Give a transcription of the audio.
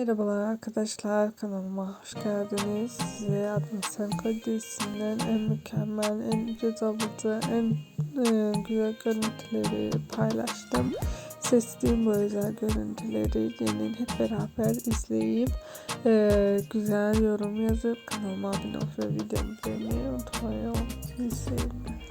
Merhabalar arkadaşlar kanalıma hoş geldiniz. Size Adnan Sanko dizisinden en mükemmel, en cezalıcı, en e, güzel görüntüleri paylaştım. Seçtiğim bu özel görüntüleri gelin hep beraber izleyip e, güzel yorum yazıp kanalıma abone olup videomu beğenmeyi unutmayın. Sizi sevgiler.